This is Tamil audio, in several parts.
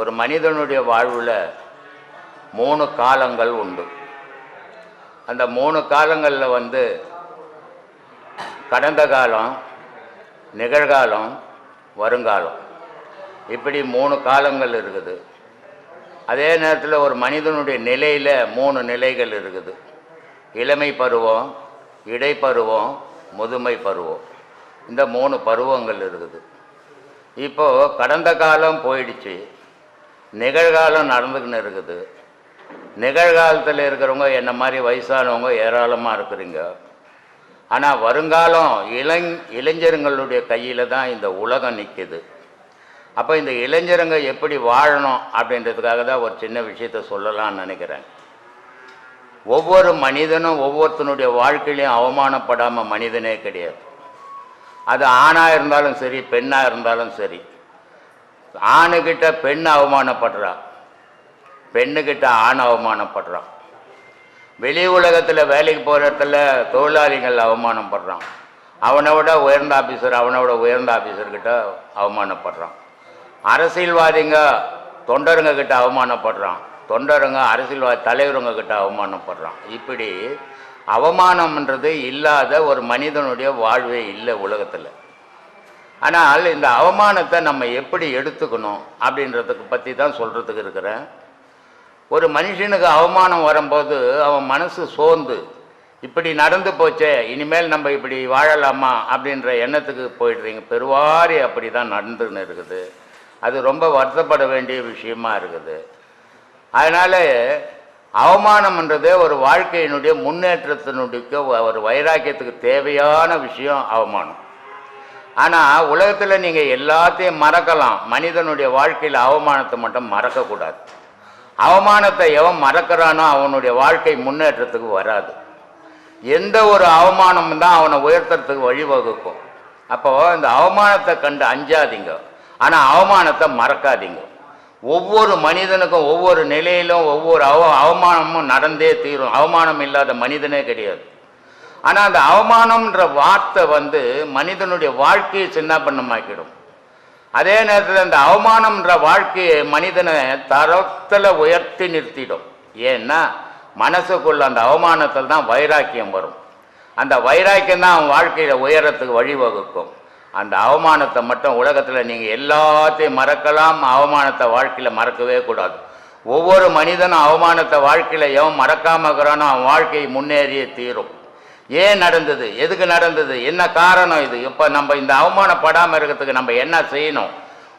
ஒரு மனிதனுடைய வாழ்வில் மூணு காலங்கள் உண்டு. அந்த மூணு காலங்களில் வந்து கடந்த காலம் நிகழ்காலம் வருங்காலம். இப்படி மூணு காலங்கள் இருக்குது. அதே நேரத்தில் ஒரு மனிதனுடைய நிலையில் மூணு நிலைகள் இருக்குது. இளமை பருவம் இடைப்பருவம் முதுமை பருவம். இந்த மூணு பருவங்கள் இருக்குது. இப்போது கடந்த காலம் போயிடுச்சு. நிகழ்காலம் நடந்துக்கின்னு இருக்குது. நிகழ்காலத்தில் இருக்கிறவங்க என்ன மாதிரி வயசானவங்க ஏராளமாக இருக்கிறீங்க. ஆனால் வருங்காலம் இளங் இளைஞர்களுடைய கையில் தான் இந்த உலகம் நிற்கிது அப்போ இந்த இளைஞருங்க எப்படி வாழணும் அப்படின்றதுக்காக தான் ஒரு சின்ன விஷயத்த சொல்லலாம்னு நினைக்கிறேன். ஒவ்வொரு மனிதனும் ஒவ்வொருத்தனுடைய வாழ்க்கையிலையும் அவமானப்படாமல் மனிதனே கிடையாது. அது ஆணாக இருந்தாலும் சரி பெண்ணாக இருந்தாலும் சரி ஆணுக்கிட்ட பெண் அவமானப்படுறான் பெண்ணுக்கிட்ட ஆண் அவமானப்படுறான் வெளி உலகத்தில் வேலைக்கு போகிற இடத்துல தொழிலாளிகள் அவமானப்படுறான். அவனை விட உயர்ந்த ஆஃபீஸர் அவனை விட உயர்ந்த ஆஃபீஸர்கிட்ட அவமானப்படுறான். அரசியல்வாதிங்க தொண்டருங்க கிட்ட அவமானப்படுறான். தொண்டருங்க அரசியல்வாதி தலைவருங்க கிட்ட அவமானப்படுறான். இப்படி அவமானம்ன்றது இல்லாத ஒரு மனிதனுடைய வாழ்வே இல்லை உலகத்தில். ஆனால் இந்த அவமானத்தை நம்ம எப்படி எடுத்துக்கணும் அப்படின்றதுக்கு பற்றி தான் சொல்கிறதுக்கு இருக்கிறேன். ஒரு மனுஷனுக்கு அவமானம் வரும்போது அவன் மனசு சோர்ந்து இப்படி நடந்து போச்சே இனிமேல் நம்ம இப்படி வாழலாமா அப்படின்ற எண்ணத்துக்கு போயிடுறீங்க. பெருவாரி அப்படி தான் நடந்துன்னு இருக்குது. அது ரொம்ப வருத்தப்பட வேண்டிய விஷயமா இருக்குது. அதனால் அவமானம்ன்றதே ஒரு வாழ்க்கையினுடைய முன்னேற்றத்தினுடைய ஒரு வைராக்கியத்துக்கு தேவையான விஷயம் அவமானம். ஆனால் உலகத்தில் நீங்கள் எல்லாத்தையும் மறக்கலாம். மனிதனுடைய வாழ்க்கையில் அவமானத்தை மட்டும் மறக்கக்கூடாது. அவமானத்தை எவன் மறக்கிறானோ அவனுடைய வாழ்க்கை முன்னேற்றத்துக்கு வராது. எந்த ஒரு அவமானமும் தான் அவனை உயர்த்துறதுக்கு வழிவகுக்கும். அப்போ இந்த அவமானத்தை கண்டு அஞ்சாதீங்க. ஆனால் அவமானத்தை மறக்காதீங்க. ஒவ்வொரு மனிதனுக்கும் ஒவ்வொரு நிலையிலும் ஒவ்வொரு அவ அவமானமும் நடந்தே தீரும். அவமானம் இல்லாத மனிதனே கிடையாது. ஆனால் அந்த அவமானம்ன்ற வார்த்தை வந்து மனிதனுடைய வாழ்க்கையை சின்னாபண்ணமாக்கிடும் அதே நேரத்தில் அந்த அவமானம்ன்ற வாழ்க்கையை மனிதனை தரத்தில் உயர்த்தி நிறுத்திடும். ஏன்னா மனசுக்குள்ள அந்த அவமானத்தில் தான் வைராக்கியம் வரும். அந்த வைராக்கியம் தான் அவன் வாழ்க்கையில் உயரத்துக்கு வழிவகுக்கும். அந்த அவமானத்தை மட்டும் உலகத்தில் நீங்கள் எல்லாத்தையும் மறக்கலாம் அவமானத்தை வாழ்க்கையில் மறக்கவே கூடாது. ஒவ்வொரு மனிதனும் அவமானத்தை வாழ்க்கையில் எவன் மறக்காம இருக்கிறானோ அவன் வாழ்க்கை முன்னேறியே தீரும். ஏன் நடந்தது? எதுக்கு நடந்தது? என்ன காரணம் இது? இப்போ நம்ம இந்த அவமானப்படாமல் இருக்கிறதுக்கு நம்ம என்ன செய்யணும்?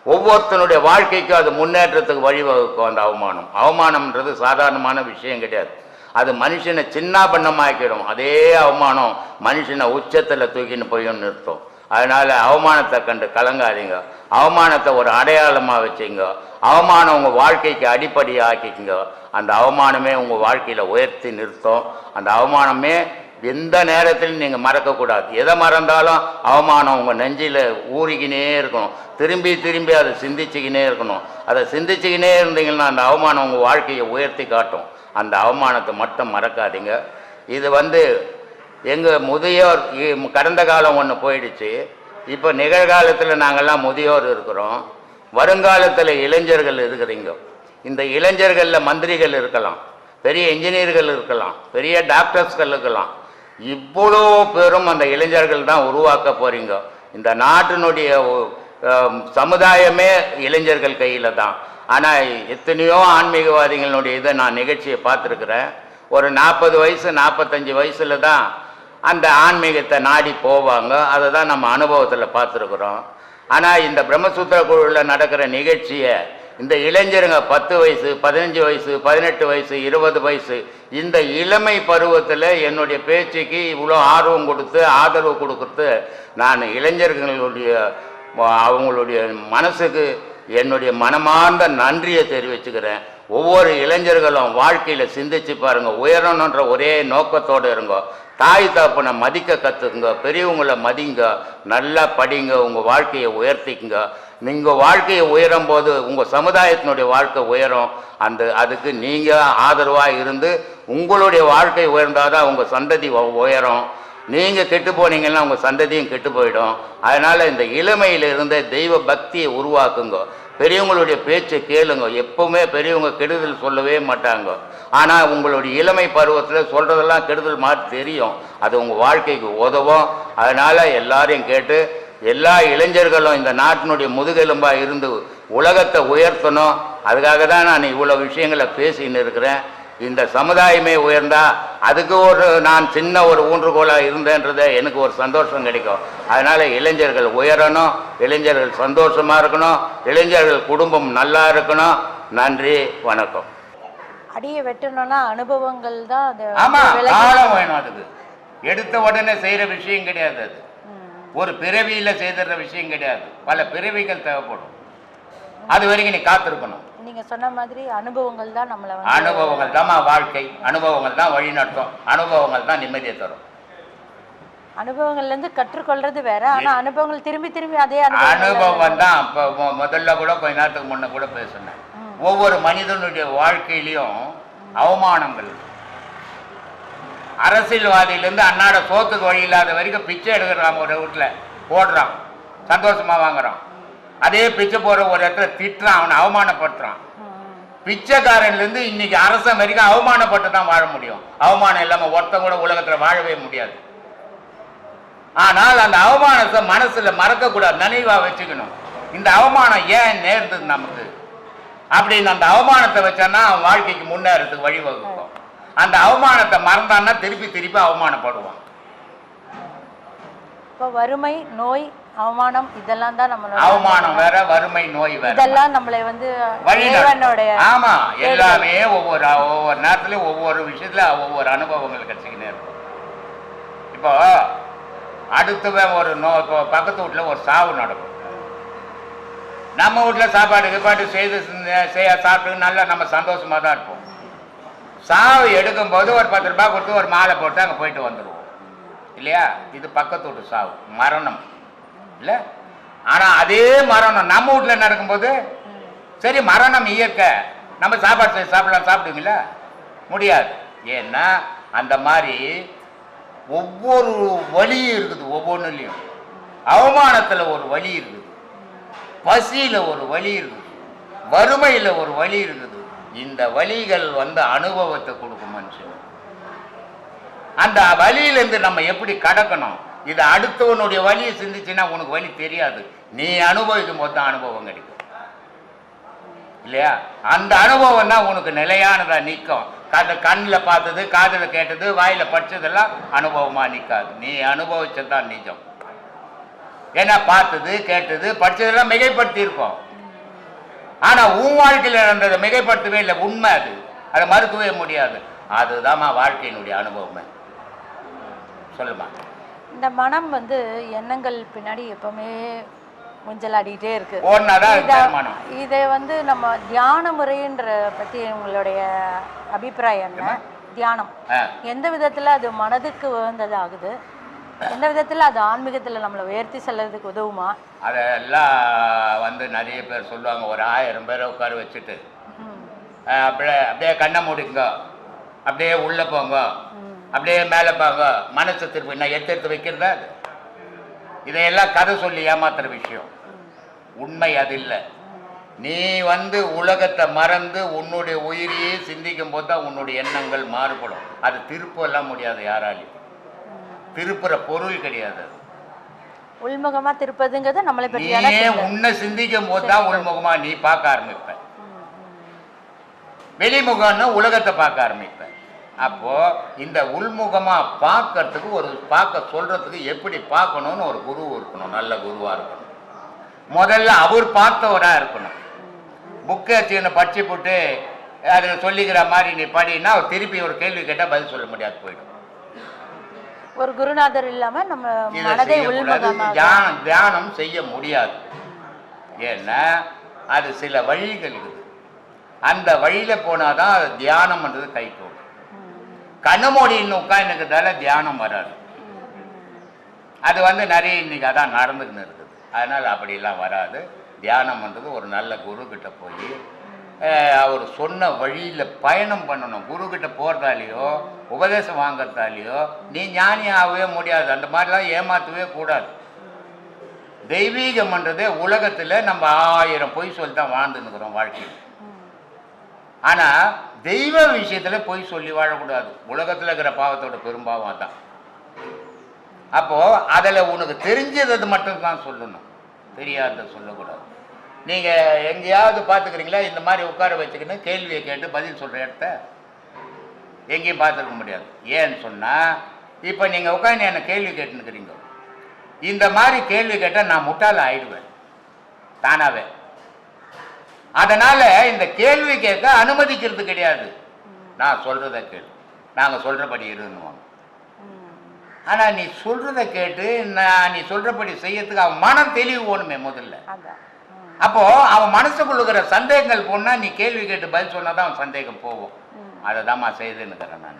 ஒவ்வொருத்தனுடைய வாழ்க்கைக்கும் அது முன்னேற்றத்துக்கு வழிவகுக்கும் அந்த அவமானம். அவமானம்ன்றது சாதாரணமான விஷயம் கிடையாது. அது மனுஷனை சின்ன பண்ணமாக்கிடும். அதே அவமானம் மனுஷனை உச்சத்தில் தூக்கின்னு போய் நிறுத்தும் அதனால் அவமானத்தை கண்டு கலங்காதீங்க. அவமானத்தை ஒரு அடையாளமாக வச்சுங்க. அவமானம் உங்கள் வாழ்க்கைக்கு அடிப்படையாக ஆக்கிக்கங்க அந்த அவமானமே உங்கள் வாழ்க்கையில் உயர்த்தி நிறுத்தும். அந்த அவமானமே எந்த நேரத்திலும் நீங்கள் மறக்கக்கூடாது எதை மறந்தாலும் அவமானம் உங்கள் நெஞ்சில் ஊறிக்கினே இருக்கணும். திரும்பி திரும்பி அதை சிந்திச்சுக்கினே இருக்கணும். அதை சிந்திச்சுக்கினே இருந்தீங்கன்னா அந்த அவமானம் உங்கள் வாழ்க்கையை உயர்த்தி காட்டும். அந்த அவமானத்தை மட்டும் மறக்காதீங்க. இது வந்து எங்கள் முதியோர் இ- கடந்த காலம் ஒன்று போயிடுச்சு. இப்போ நிகழ்காலத்தில் நாங்கள்லாம் முதியோர் இருக்கிறோம். வருங்காலத்தில் இளைஞர்கள் இருக்கிறீங்க. இந்த இளைஞர்களில் மந்திரிகள் இருக்கலாம். பெரிய இன்ஜினியர்கள் இருக்கலாம். பெரிய டாக்டர்ஸ்கள் இருக்கலாம். இவ்வளோ பெரும் அந்த இளைஞர்கள் தான் உருவாக்க போறீங்க. இந்த நாட்டினுடைய சமுதாயமே இளைஞர்கள் கையில் தான். ஆனால் எத்தனையோ ஆன்மீகவாதிகளுடைய இதை நான் நிகழ்ச்சியை பார்த்துருக்குறேன். ஒரு நாற்பது வயசு நாற்பத்தஞ்சு வயசில் தான் அந்த ஆன்மீகத்தை நாடி போவாங்க. அதை தான் நம்ம அனுபவத்தில் பார்த்துருக்குறோம். ஆனால் இந்த பிரம்மசூத்திர குழுவில் நடக்கிற நிகழ்ச்சியை இந்த இளைஞருங்க பத்து வயசு பதினஞ்சு வயசு பதினெட்டு வயசு இருபது வயசு இந்த இளமை பருவத்தில் என்னுடைய பேச்சுக்கு இவ்வளோ ஆர்வம் கொடுத்து ஆதரவு கொடுக்குறது. நான் இளைஞர்களுடைய அவங்களுடைய மனசுக்கு என்னுடைய மனமார்ந்த நன்றியை தெரிவிச்சுக்கிறேன். ஒவ்வொரு இளைஞர்களும் வாழ்க்கையில் சிந்திச்சு பாருங்கள் உயரணுன்ற ஒரே நோக்கத்தோடு இருங்க. தாய் தகப்பனை மதிக்க கற்றுக்குங்க பெரியவங்களை மதிங்க. நல்லா படிங்க. உங்கள் வாழ்க்கையை உயர்த்திக்குங்க. நீங்கள் வாழ்க்கையை உயரும் போது உங்கள் சமுதாயத்தினுடைய வாழ்க்கை உயரும். அந்த அதுக்கு நீங்கள் ஆதரவாக இருந்து உங்களுடைய வாழ்க்கை உயர்ந்தாதான் உங்கள் சந்ததி உயரும். நீங்கள் கெட்டு போனீங்கன்னா உங்கள் சந்ததியும் கெட்டு போயிடும். அதனால் இந்த இளமையிலிருந்து தெய்வ பக்தியை உருவாக்குங்க. பெரியவங்களுடைய பேச்சை கேளுங்க. எப்பவுமே பெரியவங்க கெடுதல் சொல்லவே மாட்டாங்க. ஆனால் உங்களுடைய இளமை பருவத்தில் சொல்கிறதெல்லாம் கெடுதல் மாதிரி தெரியும். அது உங்கள் வாழ்க்கைக்கு உதவும். அதனால் எல்லாரையும் கேட்டு எல்லா இளைஞர்களும் இந்த நாட்டினுடைய முதுகெலும்பாக இருந்து உலகத்தை உயர்த்தணும். அதுக்காக தான் நான் இவ்வளோ விஷயங்களை பேசின்னு இருக்கிறேன். இந்த சமுதாயமே உயர்ந்தா அதுக்கு ஒரு நான் சின்ன ஒரு ஊன்றுகோலாக இருந்தேன்றதை எனக்கு ஒரு சந்தோஷம் கிடைக்கும். அதனால் இளைஞர்கள் உயரணும் இளைஞர்கள் சந்தோஷமாக இருக்கணும் இளைஞர்கள் குடும்பம் நல்லா இருக்கணும். நன்றி வணக்கம். அடியை வெட்டணும்னா அனுபவங்கள் தான் அது ஆமா விலகி- காலம் வேணும் அதுக்கு. எடுத்த உடனே செய்யற விஷயம் கிடையாது அது. ஒரு பிறவியில செய்துற விஷயம் கிடையாது. பல பிறவிகள் தேவைப்படும். அது வரைக்கும் நீ காத்திருக்கணும். நீங்க சொன்ன மாதிரி அனுபவங்கள் தான் நம்மளை அனுபவங்கள் தான் வாழ்க்கை. அனுபவங்கள் தான் வழி நடத்தும் அனுபவங்கள் தான் நிம்மதியை தரும். அனுபவங்கள்ல இருந்து கற்றுக்கொள்றது வேற. ஆனா அனுபவங்கள் திரும்பி திரும்பி அதே அனுபவம் தான். இப்போ முதல்ல கூட கொஞ்ச நேரத்துக்கு முன்ன கூட பேசினேன் ம். ஒவ்வொரு மனிதனுடைய வாழ்க்கையிலையும் அவமானங்கள். அரசியல்வாதியிலேருந்து அன்னாட சோத்துக்கு வழி இல்லாத வரைக்கும் பிச்சை எடுக்கிறான் ஒரு வீட்டில் போடுறான். சந்தோஷமா வாங்குறான். அதே பிச்சை போற ஒரு இடத்துல திட்டுறான் அவனை அவமானப்படுத்துறான். பிச்சைக்காரன்ல பிச்சைக்காரன்லேருந்து இன்னைக்கு அரசன் வரைக்கும் அவமானப்பட்டு தான் வாழ முடியும். அவமானம் இல்லாமல் ஒருத்தன் கூட உலகத்தில் வாழவே முடியாது. ஆனால் அந்த அவமானத்தை மனசுல மறக்கக்கூடாது நினைவா வச்சுக்கணும். இந்த அவமானம் ஏன் நேர்ந்தது நமக்கு? அப்படின்னு அந்த அவமானத்தை வச்சான்னா அவன் வாழ்க்கைக்கு முன்னேறதுக்கு வழிவகுக்கும். அந்த அவமானத்தை மறந்தான்னா திருப்பி திருப்பி அவமானப்படுவான். இப்போ வறுமை நோய் அவமானம் இதெல்லாம் தான் நம்மளோட அவமானம் வேற வறுமை நோய் வேற. இதெல்லாம் நம்மளை வந்து இறைவனுடைய ஆமா எல்லாமே ஒவ்வொரு ஒவ்வொரு நேரத்துலயும் ஒவ்வொரு விஷயத்துல ஒவ்வொரு அனுபவங்கள் கிடைச்சிக்கினே இருக்கும். இப்போ அடுத்தவன் ஒரு நோ இப்போ பக்கத்து வீட்டுல ஒரு சாவு நடக்கும். நம்ம வீட்டுல சாப்பாடு கீப்பாடு செய்து செய்ய சாப்பிட்டு நல்லா நம்ம சந்தோஷமா தான் இருப்போம். சாவு எடுக்கும்போது ஒரு பத்து ரூபாய் கொடுத்து ஒரு மாலை போட்டு அங்கே போயிட்டு வந்துடுவோம் இல்லையா? இது பக்கத்து வீட்டு சாவு மரணம். இல்லை? ஆனால் அதே மரணம் நம்ம வீட்டில் நடக்கும்போது? சரி மரணம் இயற்கை. நம்ம சாப்பாடு செய்ய சாப்பிடலாம் சாப்பிடுவீங்களா? முடியாது. ஏன்னா அந்த மாதிரி ஒவ்வொரு வழியும் இருக்குது ஒவ்வொன்றுலையும் அவமானத்தில் ஒரு வழி இருக்குது. பசியில் ஒரு வழி இருக்குது. வறுமையில் ஒரு வழி இருக்குது. இந்த வழிகள் வந்து அனுபவத்தை கொடுக்கும் மனுஷன். அந்த வழியிலேருந்து நம்ம எப்படி கடக்கணும்? இது அடுத்தவனுடைய வழியை சிந்திச்சுன்னா உனக்கு வழி தெரியாது. நீ அனுபவிக்கும் போது தான் அனுபவம் கிடைக்கும். இல்லையா? அந்த அனுபவம் தான் உனக்கு நிலையானதாக நிற்கும். கதை கண்ணில் பார்த்தது காதில் கேட்டது வாயில் படிச்சதெல்லாம் அனுபவமாக நிற்காது. நீ அனுபவிச்சது தான் நிஜம். ஏன்னா பார்த்தது கேட்டது படிச்சதெல்லாம் மிகைப்படுத்தியிருக்கோம் ஆனால் உன் வாழ்க்கையில் நடந்ததை மிகைப்படுத்தவே இல்லை. உண்மை அது. அதை மறுக்கவே முடியாது. அதுதாம்மா வாழ்க்கையினுடைய அனுபவமே. சொல்லுமா இந்த மனம் வந்து எண்ணங்கள் பின்னாடி எப்பவுமே முஞ்சல் ஆடிட்டே இருக்கு இத- வந்து நம்ம தியான முறைன்ற பத்தி உங்களுடைய அபிப்பிராயம் என்ன? தியானம். ஆ. எந்த விதத்துல அது மனதுக்கு உகந்தது ஆகுது எந்த விதத்துல அது ஆன்மீகத்துல நம்மளை உயர்த்தி செல்றதுக்கு உதவுமா? அதெல்லாம் வந்து நிறைய பேர் சொல்லுவாங்க. ஒரு ஆயிரம் பேரை உட்கார வச்சுட்டு. ம், அஹ், அப்படியே அப்படியே கண்ணை மூடிங்க அப்படியே உள்ளே போங்க. அப்படியே மேலே மனசை திருப்பி நான் எடுத்து எடுத்து வைக்கிறதா அது? இதையெல்லாம் கதை சொல்லி ஏமாத்துற விஷயம். உண்மை அது இல்லை. நீ வந்து உலகத்தை மறந்து உன்னுடைய உயிரையே சிந்திக்கும் போது தான் உன்னுடைய எண்ணங்கள் மாறுபடும். அது திருப்பெல்லாம் முடியாது யாராலையும். திருப்புற பொருள் கிடையாது அது. உள்முகமா திருப்பதுங்கிறது நம்மளை பற்றியான நீயே. உன்னை சிந்திக்கும் போது தான் உள்முகமா நீ பார்க்க ஆரம்பிப்ப. வெளிமுகம்னா உலகத்தை பார்க்க ஆரம்பிப்ப. அப்போ இந்த உள்முகமா பார்க்கறதுக்கு ஒரு பார்க்க சொல்றதுக்கு எப்படி பார்க்கணும்னு ஒரு குரு இருக்கணும் நல்ல குருவா இருக்கணும். முதல்ல அவர் பார்த்தவரா இருக்கணும். புக்கை வச்சுன்னு படிச்சு போட்டு அதில் சொல்லிக்கிற மாதிரி நீ படின்னா அவர் திருப்பி ஒரு கேள்வி கேட்டால் பதில் சொல்ல முடியாது போயிடும். ஒரு குருநாதர் இல்லாம நம்ம மனதை உள்முகமாக தியானம் தியானம் செய்ய முடியாது. ஏன்னா அது சில வழிகள் இருக்குது. அந்த வழியில போனாதான் அது தியானம்ன்றது கை கூடும் கண்ணு மூடி உட்காந்துக்கிறதால தியானம் வராது. அது வந்து நிறைய இன்னைக்கு அதான் நடந்துக்கின்னு இருக்குது. அதனால் அப்படிலாம் வராது. தியானம்ன்றது ஒரு நல்ல குரு கிட்ட போய் அவர் சொன்ன வழியில் பயணம் பண்ணணும். குரு கிட்ட போகிறதாலேயோ உபதேசம் வாங்குறதாலேயோ நீ ஞானி ஆகவே முடியாது. அந்த மாதிரிலாம் ஏமாற்றவே கூடாது. தெய்வீகம்ன்றதே உலகத்தில் நம்ம ஆயிரம் பொய் சொல்லி தான் வாழ்ந்துன்னுக்குறோம் வாழ்க்கையில். ஆனால் தெய்வ விஷயத்தில் பொய் சொல்லி வாழக்கூடாது. உலகத்தில் இருக்கிற பாவத்தோட பெரும்பாவம் அதான். அப்போது அதில் உனக்கு தெரிஞ்சது மட்டும்தான் சொல்லணும். தெரியாததை சொல்லக்கூடாது. நீங்கள் எங்கேயாவது பார்த்துக்கிறீங்களா? இந்த மாதிரி உட்கார வச்சுக்கின்னு கேள்வியை கேட்டு பதில் சொல்கிற இடத்த எங்கேயும் பார்த்துருக்க முடியாது. ஏன்னு சொன்னால் இப்போ நீங்கள் உட்காந்து என்னை கேள்வி கேட்டுன்னுக்கிறீங்க. இந்த மாதிரி கேள்வி கேட்டால் நான் முட்டால் ஆயிடுவேன். தானாவே. அதனால் இந்த கேள்வி கேட்க அனுமதிக்கிறது கிடையாது. நான் சொல்கிறத கேளு. நாங்கள் சொல்கிறபடி இருன்னுவாங்க. ஆனால் நீ சொல்கிறத கேட்டு நான் நீ சொல்கிறபடி செய்யறதுக்கு அவன் மனம் தெளிவு ஓணுமே முதல்ல. அப்போ அவன் மனசுக்குள்ள இருக்கிற சந்தேகங்கள் போனா நீ கேள்வி கேட்டு பதில் சொன்னா தான் அவன் சந்தேகம் போகும். அதை தான்மா செய்துன்னுக்கிறேன் நான்.